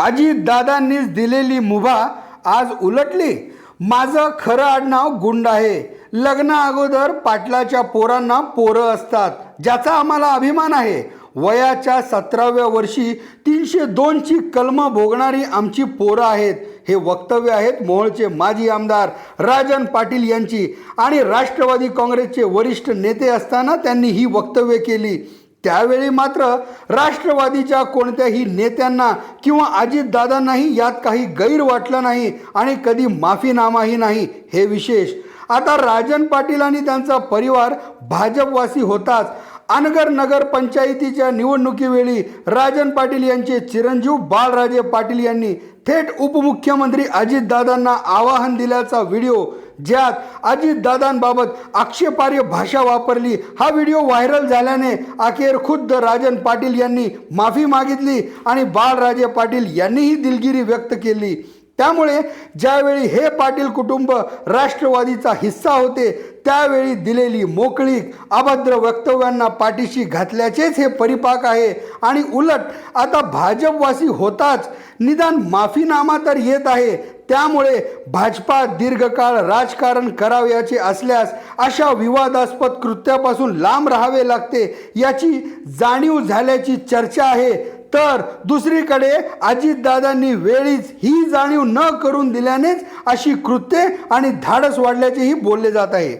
अजितदादांनीच दिलेली मुभा आज उलटली. माझं खरं आडनाव गुंड आहे. लग्न अगोदर पाटलाच्या पोरांना पोरं असतात ज्याचा आम्हाला अभिमान आहे. वयाच्या सतराव्या वर्षी तीनशे दोनची कलमं भोगणारी आमची पोरं आहेत. हे वक्तव्य आहेत मोहोळचे माजी आमदार राजन पाटील यांची. आणि राष्ट्रवादी काँग्रेसचे वरिष्ठ नेते असताना त्यांनी ही वक्तव्य केली. त्यावेळी मात्र राष्ट्रवादीच्या कोणत्याही नेत्यांना किंवा अजितदादांनाही यात काही गैर वाटलं नाही आणि कधी माफीनामाही नाही हे विशेष. आता राजन पाटील आणि त्यांचा परिवार भाजपवासी होताच. अनगर नगर पंचायतीच्या निवडणुकीवेळी राजन पाटील यांचे चिरंजीव बाळराजे पाटील यांनी थेट उपमुख्यमंत्री अजितदादांना आवाहन दिल्याचा व्हिडिओ ज्यात अजितदादांबाबत आक्षेपार्ह भाषा वापरली. हा व्हिडिओ व्हायरल झाल्याने अखेर खुद्द राजन पाटील यांनी माफी मागितली आणि बाळराजे पाटील यांनीही दिलगिरी व्यक्त केली. त्यामुळे ज्यावेळी हे पाटील कुटुंब राष्ट्रवादीचा हिस्सा होते त्यावेळी दिलेली मोकळीक अभद्र वक्तव्यांना पाठीशी घातल्याचेच हे परिपाक आहे. आणि उलट आता भाजपवासी होताच. निदान माफीनामा तर येत आहे त्यामुळे भाजपा दीर्घकाळ राजकारण करावयाचे असल्यास अशा विवादास्पद कृत्यापासून लांब राहावे लागते याची जाणीव झाल्याची चर्चा आहे. तर दुसरीकडे अजितदादांनी वेळीच ही जाणीव न करून दिल्यानेच अशी कृत्ये आणि धाडस वाढल्याचेही बोलले जात आहे.